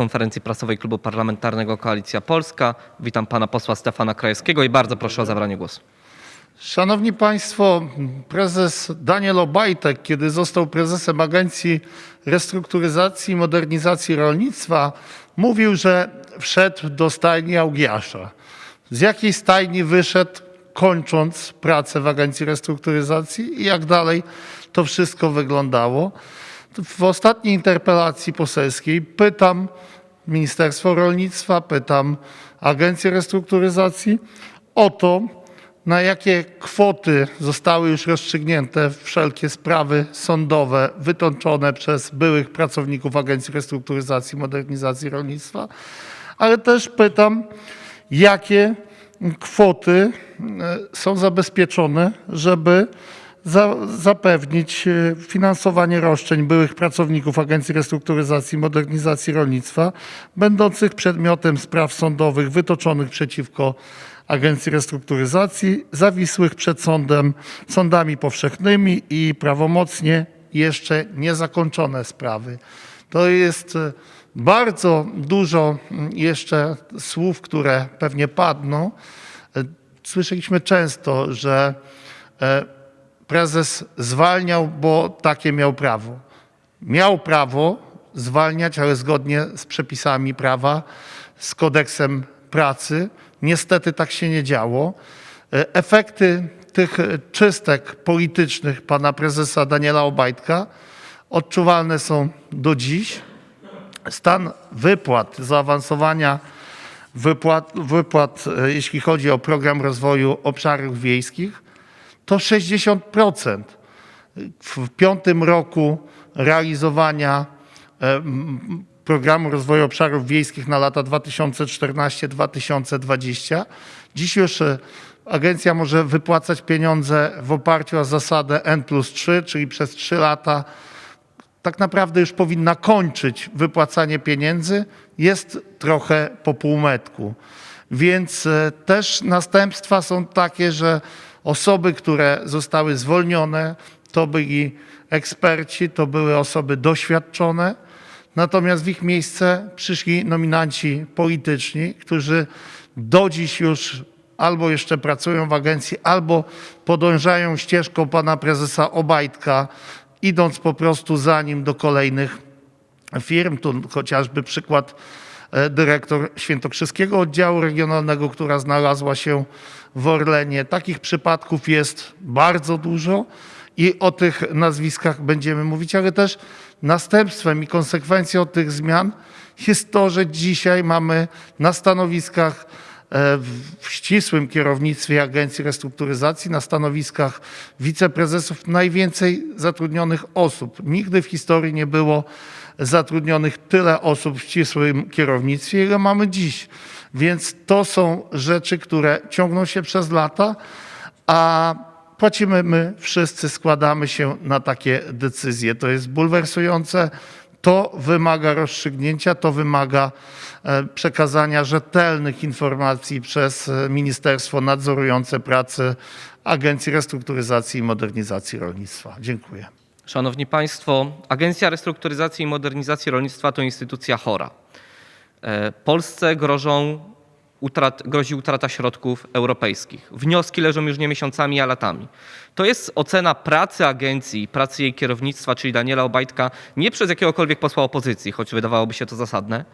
konferencji prasowej Klubu Parlamentarnego Koalicja Polska. Witam pana posła Stefana Krajewskiego i bardzo proszę o zabranie głosu. Szanowni Państwo, prezes Daniel Obajtek, kiedy został prezesem Agencji Restrukturyzacji i Modernizacji Rolnictwa, mówił, że wszedł do stajni Augiasza. Z jakiej stajni wyszedł, kończąc pracę w Agencji Restrukturyzacji i jak dalej to wszystko wyglądało. W ostatniej interpelacji poselskiej pytam Ministerstwo Rolnictwa, pytam Agencję Restrukturyzacji o to, na jakie kwoty zostały już rozstrzygnięte wszelkie sprawy sądowe wytoczone przez byłych pracowników Agencji Restrukturyzacji i Modernizacji Rolnictwa, ale też pytam, jakie kwoty e, są zabezpieczone, żeby za, zapewnić e, finansowanie roszczeń byłych pracowników Agencji Restrukturyzacji i Modernizacji Rolnictwa, będących przedmiotem spraw sądowych wytoczonych przeciwko Agencji Restrukturyzacji, zawisłych przed sądem, sądami powszechnymi i prawomocnie jeszcze niezakończone sprawy. To jest e, bardzo dużo mm, jeszcze słów, które pewnie padną. E, Słyszeliśmy często, że prezes zwalniał, bo takie miał prawo. Miał prawo zwalniać, ale zgodnie z przepisami prawa, z kodeksem pracy. Niestety tak się nie działo. E, Efekty tych czystek politycznych pana prezesa Daniela Obajtka odczuwalne są do dziś. Stan wypłat, zaawansowania wypłat, wypłat, e, jeśli chodzi o program rozwoju obszarów wiejskich, to 60%. W piątym roku realizowania e, programu rozwoju obszarów wiejskich na lata 2014-2020. Dziś już e, agencja może wypłacać pieniądze w oparciu o zasadę N plus 3, czyli przez 3 lata tak naprawdę już powinna kończyć wypłacanie pieniędzy, jest trochę po półmetku. Więc e, też następstwa są takie, że osoby, które zostały zwolnione, to byli eksperci, to były osoby doświadczone, natomiast w ich miejsce przyszli nominaci polityczni, którzy do dziś już albo jeszcze pracują w agencji, albo podążają ścieżką pana prezesa Obajtka, idąc po prostu za nim do kolejnych firm. Tu chociażby przykład dyrektor Świętokrzyskiego Oddziału Regionalnego, która znalazła się w Orlenie. Takich przypadków jest bardzo dużo i o tych nazwiskach będziemy mówić, ale też następstwem i konsekwencją tych zmian jest to, że dzisiaj mamy na stanowiskach e, w ścisłym kierownictwie Agencji Restrukturyzacji, na stanowiskach wiceprezesów najwięcej zatrudnionych osób. Nigdy w historii nie było zatrudnionych tyle osób w ścisłym kierownictwie, ile mamy dziś. Więc to są rzeczy, które ciągną się przez lata, a płacimy my wszyscy, składamy się na takie decyzje. To jest bulwersujące. To wymaga rozstrzygnięcia, to wymaga e, przekazania rzetelnych informacji przez e, Ministerstwo nadzorujące pracę Agencji Restrukturyzacji i Modernizacji Rolnictwa. Dziękuję. Szanowni Państwo, Agencja Restrukturyzacji i Modernizacji Rolnictwa to instytucja chora. E, Polsce grożą utrat, grozi utrata środków europejskich. Wnioski leżą już nie miesiącami, a latami. To jest ocena pracy agencji, pracy jej kierownictwa, czyli Daniela Obajtka, nie przez jakiegokolwiek posła opozycji, choć wydawałoby się to zasadne,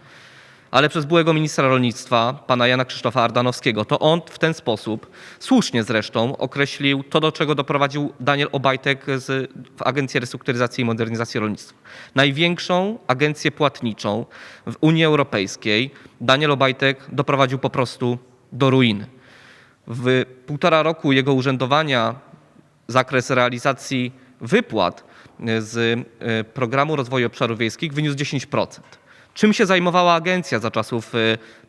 ale przez byłego ministra rolnictwa, pana Jana Krzysztofa Ardanowskiego. To on w ten sposób, słusznie zresztą, określił to, do czego doprowadził Daniel Obajtek z, w Agencję Restrukturyzacji i Modernizacji Rolnictwa. Największą agencję płatniczą w Unii Europejskiej Daniel Obajtek doprowadził po prostu do ruiny. W półtora roku jego urzędowania zakres realizacji wypłat z e, programu rozwoju obszarów wiejskich wyniósł 10%. Czym się zajmowała agencja za czasów e,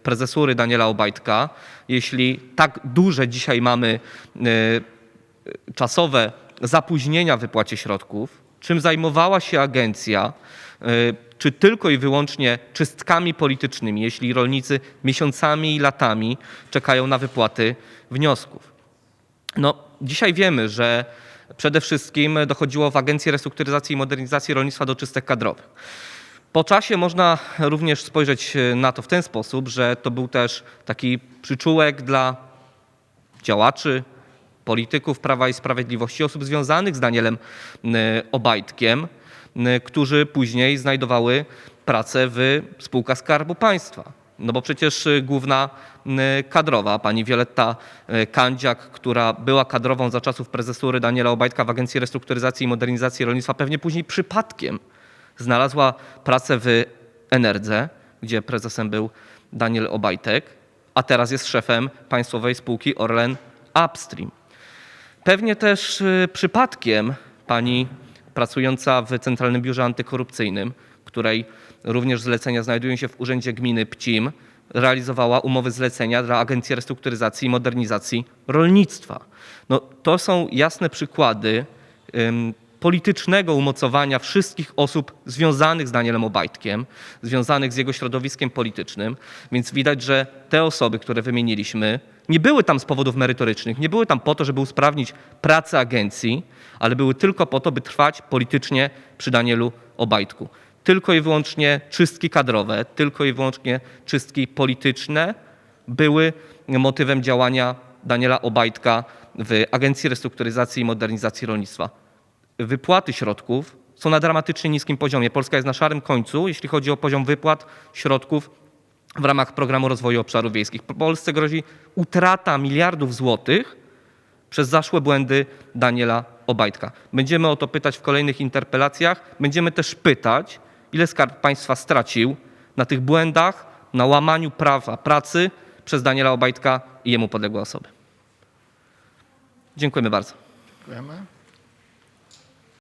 prezesury Daniela Obajtka, jeśli tak duże dzisiaj mamy e, czasowe zapóźnienia w wypłacie środków? Czym zajmowała się agencja? E, Czy tylko i wyłącznie czystkami politycznymi, jeśli rolnicy miesiącami i latami czekają na wypłaty wniosków? No, dzisiaj wiemy, że przede wszystkim dochodziło w Agencji Restrukturyzacji i Modernizacji Rolnictwa do czystek kadrowych. Po czasie można również spojrzeć e, na to w ten sposób, że to był też taki przyczółek dla działaczy, polityków Prawa i Sprawiedliwości, osób związanych z Danielem Obajtkiem, którzy później znajdowały pracę w spółkach Skarbu Państwa. No bo przecież e, główna kadrowa, pani Wioletta e, Kandziak, która była kadrową za czasów prezesury Daniela Obajtka w Agencji Restrukturyzacji i Modernizacji Rolnictwa, pewnie później przypadkiem znalazła pracę w Enerdze, gdzie prezesem był Daniel Obajtek, a teraz jest szefem państwowej spółki Orlen Upstream. Pewnie też y, przypadkiem pani pracująca w Centralnym Biurze Antykorupcyjnym, której również zlecenia znajdują się w Urzędzie Gminy Pcim, realizowała umowy zlecenia dla Agencji Restrukturyzacji i Modernizacji Rolnictwa. No, to są jasne przykłady politycznego umocowania wszystkich osób związanych z Danielem Obajtkiem, związanych z jego środowiskiem politycznym, więc widać, że te osoby, które wymieniliśmy, nie były tam z powodów merytorycznych, nie były tam po to, żeby usprawnić pracę agencji, ale były tylko po to, by trwać politycznie przy Danielu Obajtku. Tylko i wyłącznie czystki kadrowe, tylko i wyłącznie czystki polityczne były motywem działania Daniela Obajtka w Agencji Restrukturyzacji i Modernizacji Rolnictwa wypłaty środków są na dramatycznie niskim poziomie. Polska jest na szarym końcu, jeśli chodzi o poziom wypłat środków w ramach Programu Rozwoju Obszarów Wiejskich. Polsce grozi utrata miliardów złotych przez zaszłe błędy Daniela Obajtka. Będziemy o to pytać w kolejnych interpelacjach. Będziemy też pytać, ile Skarb Państwa stracił na tych błędach, na łamaniu prawa pracy przez Daniela Obajtka i jemu podległe osoby. Dziękujemy bardzo. Dziękujemy.